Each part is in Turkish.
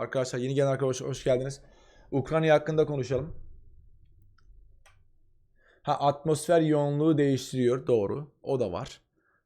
Arkadaşlar yeni gelen arkadaşlar hoş geldiniz. Ukrayna hakkında konuşalım. Ha atmosfer yoğunluğu değiştiriyor doğru. O da var.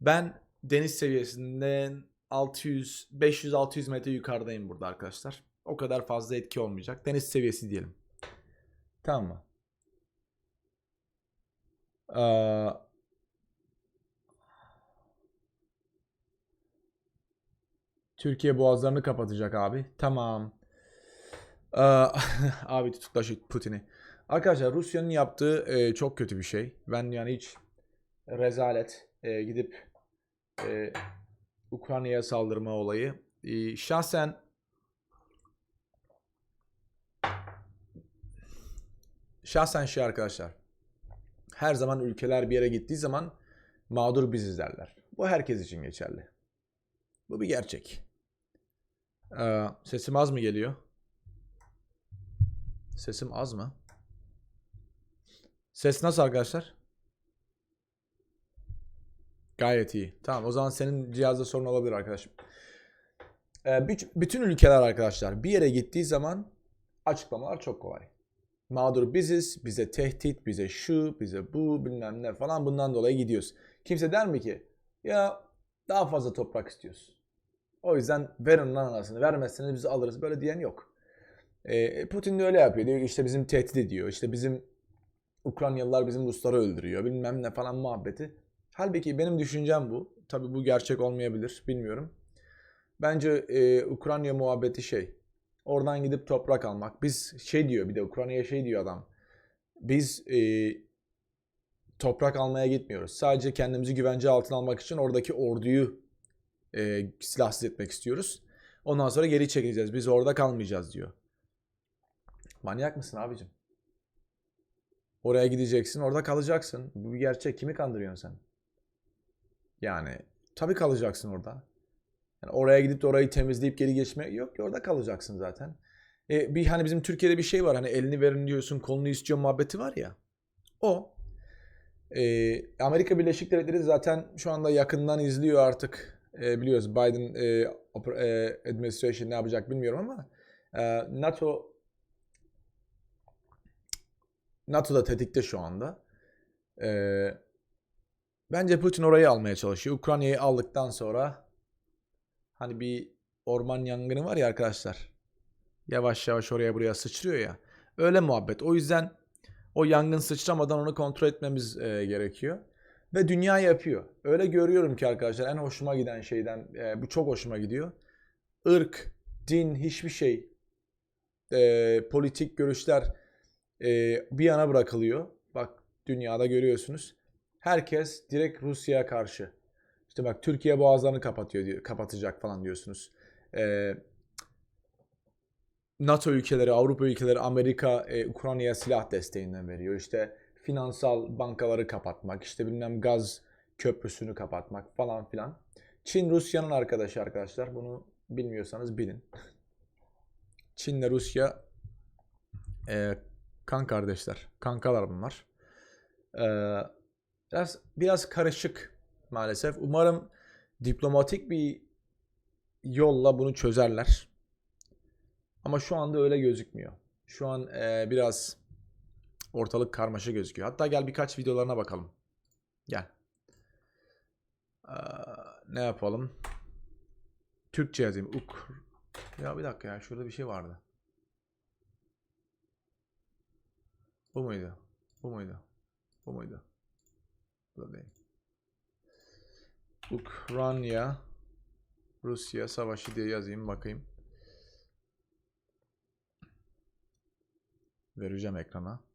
Ben deniz seviyesinden 600 500 600 metre yukarıdayım burada arkadaşlar. O kadar fazla etki olmayacak. Deniz seviyesi diyelim. Tamam mı? Ee, Türkiye boğazlarını kapatacak abi. Tamam. Ee, abi tutukla şu Putin'i. Arkadaşlar Rusya'nın yaptığı e, çok kötü bir şey. Ben yani hiç rezalet e, gidip e, Ukrayna'ya saldırma olayı. E, şahsen şahsen şey arkadaşlar. Her zaman ülkeler bir yere gittiği zaman mağdur biziz derler. Bu herkes için geçerli. Bu bir gerçek. Ee, sesim az mı geliyor? Sesim az mı? Ses nasıl arkadaşlar? Gayet iyi. Tamam o zaman senin cihazda sorun olabilir arkadaşım. Ee, büt- bütün ülkeler arkadaşlar bir yere gittiği zaman açıklamalar çok kolay. Mağdur biziz, bize tehdit, bize şu, bize bu bilmem ne falan bundan dolayı gidiyoruz. Kimse der mi ki ya daha fazla toprak istiyoruz. O yüzden verin lan anasını. Vermezseniz biz alırız. Böyle diyen yok. Ee, Putin de öyle yapıyor. Diyor ki işte bizim tehdit ediyor. İşte bizim Ukraynalılar bizim Rusları öldürüyor. Bilmem ne falan muhabbeti. Halbuki benim düşüncem bu. Tabii bu gerçek olmayabilir. Bilmiyorum. Bence e, Ukrayna muhabbeti şey. Oradan gidip toprak almak. Biz şey diyor bir de Ukrayna'ya şey diyor adam. Biz e, toprak almaya gitmiyoruz. Sadece kendimizi güvence altına almak için oradaki orduyu e, silahsız etmek istiyoruz. Ondan sonra geri çekileceğiz. Biz orada kalmayacağız diyor. Manyak mısın abicim? Oraya gideceksin, orada kalacaksın. Bu bir gerçek. Kimi kandırıyorsun sen? Yani tabii kalacaksın orada. Yani oraya gidip de orayı temizleyip geri geçmek yok ki orada kalacaksın zaten. E, bir hani bizim Türkiye'de bir şey var hani elini verin diyorsun kolunu istiyor muhabbeti var ya. O. E, Amerika Birleşik Devletleri zaten şu anda yakından izliyor artık. E, biliyoruz Biden e, e, administration ne yapacak bilmiyorum ama e, NATO NATO da tetikte şu anda. E, bence Putin orayı almaya çalışıyor. Ukrayna'yı aldıktan sonra hani bir orman yangını var ya arkadaşlar. Yavaş yavaş oraya buraya sıçrıyor ya. Öyle muhabbet. O yüzden o yangın sıçramadan onu kontrol etmemiz e, gerekiyor. Ve dünya yapıyor. Öyle görüyorum ki arkadaşlar en hoşuma giden şeyden e, bu çok hoşuma gidiyor. Irk, din, hiçbir şey, e, politik görüşler e, bir yana bırakılıyor. Bak dünyada görüyorsunuz. Herkes direkt Rusya'ya karşı. İşte bak Türkiye boğazlarını kapatıyor diyor, kapatacak falan diyorsunuz. E, NATO ülkeleri, Avrupa ülkeleri, Amerika e, Ukrayna'ya silah desteğinden veriyor. İşte finansal bankaları kapatmak, işte bilmem gaz köprüsünü kapatmak falan filan. Çin Rusya'nın arkadaşı arkadaşlar. Bunu bilmiyorsanız bilin. Çin'le Rusya e, kan kardeşler. Kankalar bunlar. E, biraz biraz karışık maalesef. Umarım diplomatik bir yolla bunu çözerler. Ama şu anda öyle gözükmüyor. Şu an e, biraz ortalık karmaşa gözüküyor. Hatta gel birkaç videolarına bakalım. Gel. Ee, ne yapalım? Türkçe yazayım. Uk. Ya bir dakika ya şurada bir şey vardı. Bu muydu? Bu muydu? Bu muydu? Bu da değil. Ukrayna Rusya savaşı diye yazayım bakayım. Vereceğim ekrana.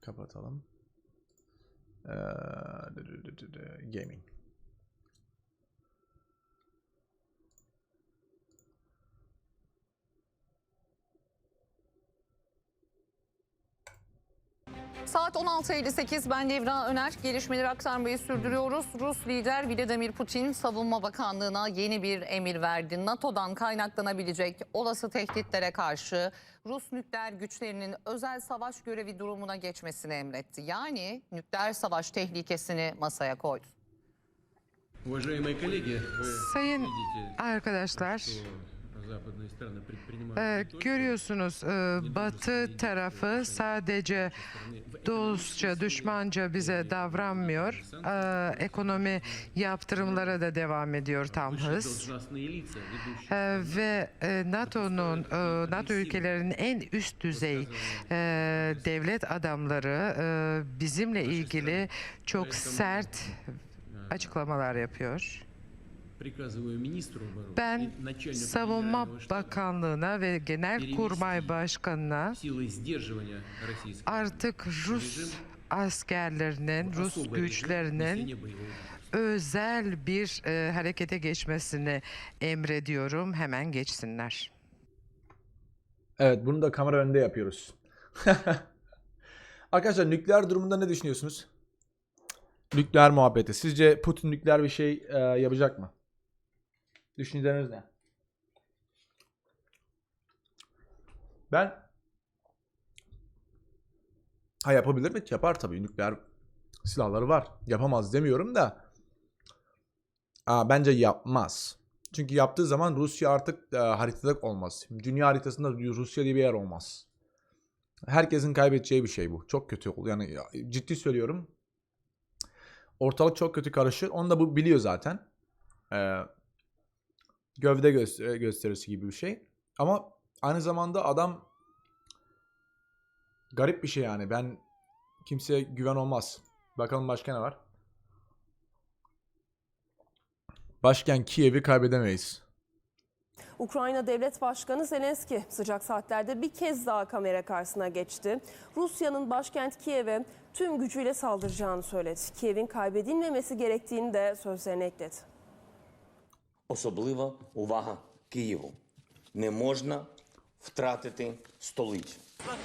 Kapatalım. Ee, gaming. Saat 16.58 ben Devra Öner. Gelişmeleri aktarmayı sürdürüyoruz. Rus lider Vladimir Putin savunma bakanlığına yeni bir emir verdi. NATO'dan kaynaklanabilecek olası tehditlere karşı Rus nükleer güçlerinin özel savaş görevi durumuna geçmesini emretti. Yani nükleer savaş tehlikesini masaya koydu. Sayın arkadaşlar, Görüyorsunuz Batı tarafı sadece dostça, düşmanca bize davranmıyor. Ekonomi yaptırımlara da e, devam ediyor tam hız. E, ve NATO'nun, NATO ülkelerinin en üst düzey e, devlet adamları bizimle ilgili çok sert açıklamalar yapıyor. Ben Savunma Bakanlığı'na ve Genelkurmay Başkanı'na artık Rus askerlerinin, Rus güçlerinin özel bir e, harekete geçmesini emrediyorum. Hemen geçsinler. Evet bunu da kamera önünde yapıyoruz. Arkadaşlar nükleer durumunda ne düşünüyorsunuz? Nükleer muhabbeti. Sizce Putin nükleer bir şey e, yapacak mı? Düşünceleriniz ne? Ben ha yapabilir mi? Yapar tabii. Nükleer silahları var. Yapamaz demiyorum da Aa, bence yapmaz. Çünkü yaptığı zaman Rusya artık e, haritada olmaz. Dünya haritasında Rusya diye bir yer olmaz. Herkesin kaybedeceği bir şey bu. Çok kötü oldu. Yani ya, ciddi söylüyorum. Ortalık çok kötü karışır. Onu da bu biliyor zaten. Ee, gövde göster- gösterisi gibi bir şey. Ama aynı zamanda adam garip bir şey yani. Ben kimseye güven olmaz. Bakalım başka ne var? Başkent Kiev'i kaybedemeyiz. Ukrayna Devlet Başkanı Zelenski sıcak saatlerde bir kez daha kamera karşısına geçti. Rusya'nın başkent Kiev'e tüm gücüyle saldıracağını söyledi. Kiev'in kaybedilmemesi gerektiğini de sözlerine ekledi. Особлива увага Києву. Не можна втратити столицю.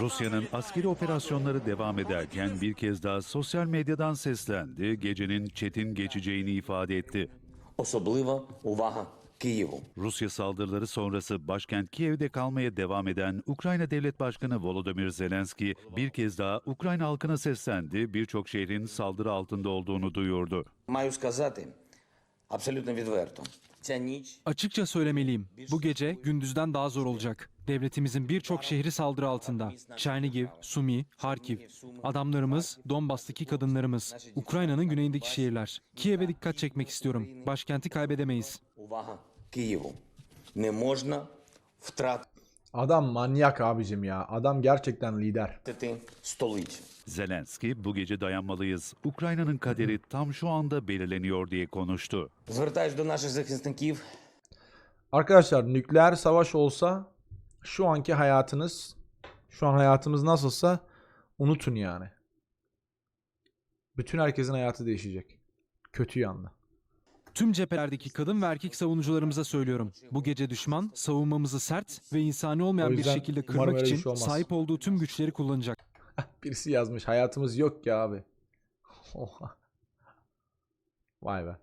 Rusya'nın askeri operasyonları devam ederken bir kez daha sosyal medyadan seslendi, gecenin çetin geçeceğini ifade etti. Особлива увага Києву. Rusya saldırıları sonrası başkent Kiev'de kalmaya devam eden Ukrayna Devlet Başkanı Volodymyr Zelenski bir kez daha Ukrayna halkına seslendi, birçok şehrin saldırı altında olduğunu duyurdu. Маю сказати Açıkça söylemeliyim. Bu gece gündüzden daha zor olacak. Devletimizin birçok şehri saldırı altında. Çernigiv, Sumi, Harkiv. Adamlarımız, Donbas'taki kadınlarımız. Ukrayna'nın güneyindeki şehirler. Kiev'e dikkat çekmek istiyorum. Başkenti kaybedemeyiz. Adam manyak abicim ya. Adam gerçekten lider. Zelenski bu gece dayanmalıyız. Ukrayna'nın kaderi tam şu anda belirleniyor diye konuştu. Arkadaşlar nükleer savaş olsa şu anki hayatınız şu an hayatımız nasılsa unutun yani. Bütün herkesin hayatı değişecek. Kötü yanlı. Tüm cephelerdeki kadın ve erkek savunucularımıza söylüyorum. Bu gece düşman savunmamızı sert ve insani olmayan O bir yüzden şekilde umarım kırmak öyle bir için şey olmaz. sahip olduğu tüm güçleri kullanacak. Birisi yazmış hayatımız yok ki abi. Oha. Vay be.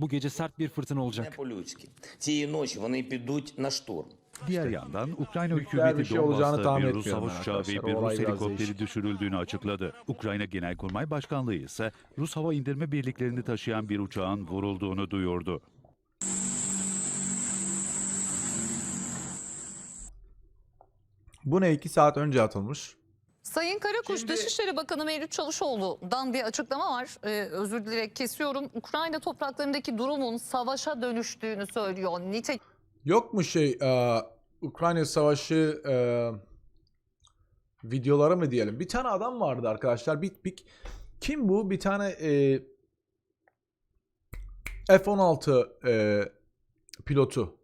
Bu gece sert bir fırtına Не olacak. по-людськи. Цієї ночі вони підуть на штурм. Diğer yandan Ukrayna Nükleer bir hükümeti şey tahmin bir Rus savaş uçağı ve bir Rus helikopteri değişik. düşürüldüğünü açıkladı. Ukrayna Genelkurmay Başkanlığı ise Rus hava indirme birliklerini taşıyan bir uçağın vurulduğunu duyurdu. Bu ne 2 saat önce atılmış. Sayın Karakuş Şimdi- Dışişleri Bakanı Mevlüt Çavuşoğlu'dan bir açıklama var. Ee, özür dilerim kesiyorum. Ukrayna topraklarındaki durumun savaşa dönüştüğünü söylüyor. Nitekim Yok mu şey e, Ukrayna Savaşı e, videoları mı diyelim? Bir tane adam vardı arkadaşlar. Bir, bir, kim bu? Bir tane e, F-16 e, pilotu.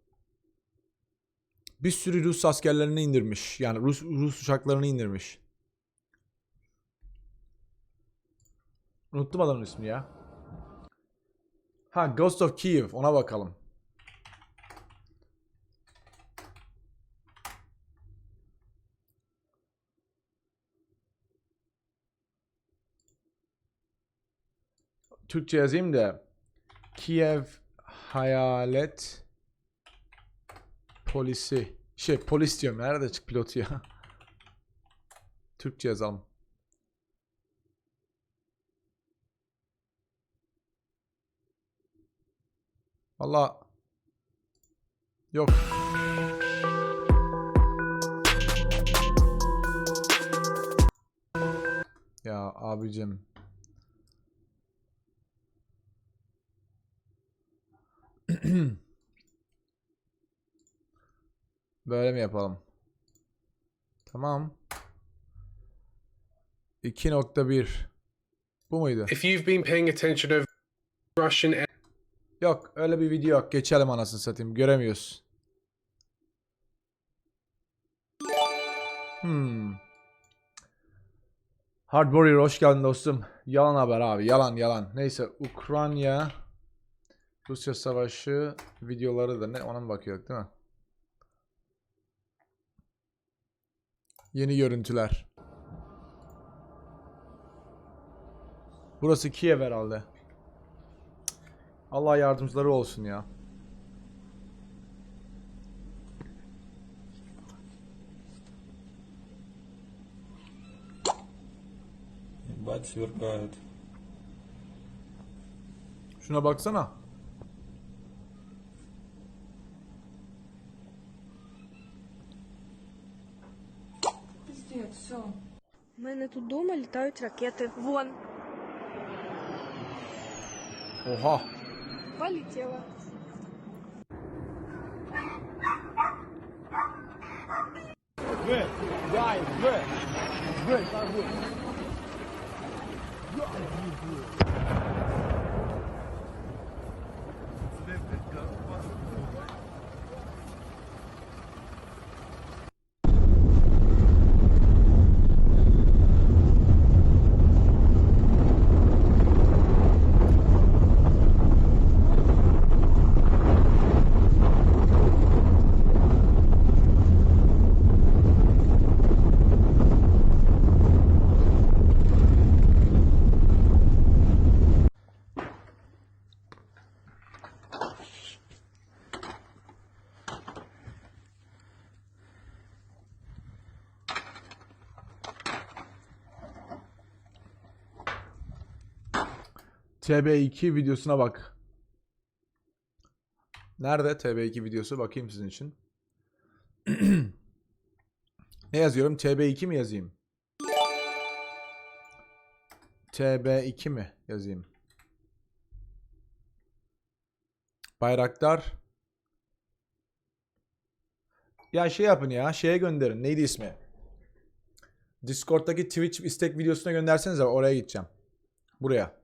Bir sürü Rus askerlerini indirmiş. Yani Rus, Rus uçaklarını indirmiş. Unuttum adamın ismini ya. Ha Ghost of Kiev. Ona bakalım. Türkçe yazayım da. Kiev Hayalet Polisi. Şey polis diyorum nerede çık pilotu ya? Türkçe yazalım. Allah yok. Ya abicim. Böyle mi yapalım? Tamam. 2.1 Bu muydu? If you've been paying attention over Russian Yok öyle bir video yok. Geçelim anasını satayım. Göremiyoruz. Hmm. Hard Warrior hoş geldin dostum. Yalan haber abi. Yalan yalan. Neyse Ukrayna Rusya Savaşı videoları da ne? Ona mı bakıyorduk değil mi? Yeni görüntüler. Burası Kiev herhalde. Allah yardımcıları olsun ya. Bak sürpayet. Şuna baksana. Пусти, все. У мене тут вдома літають ракети. Вон. Ого. Полетіла. Ви, дай, ви, ви, дай, ви. Дай, ви, ви. TB2 videosuna bak. Nerede TB2 videosu? Bakayım sizin için. ne yazıyorum? TB2 mi yazayım? TB2 mi yazayım? Bayraktar. Ya şey yapın ya. Şeye gönderin. Neydi ismi? Discord'daki Twitch istek videosuna göndersenize oraya gideceğim. Buraya.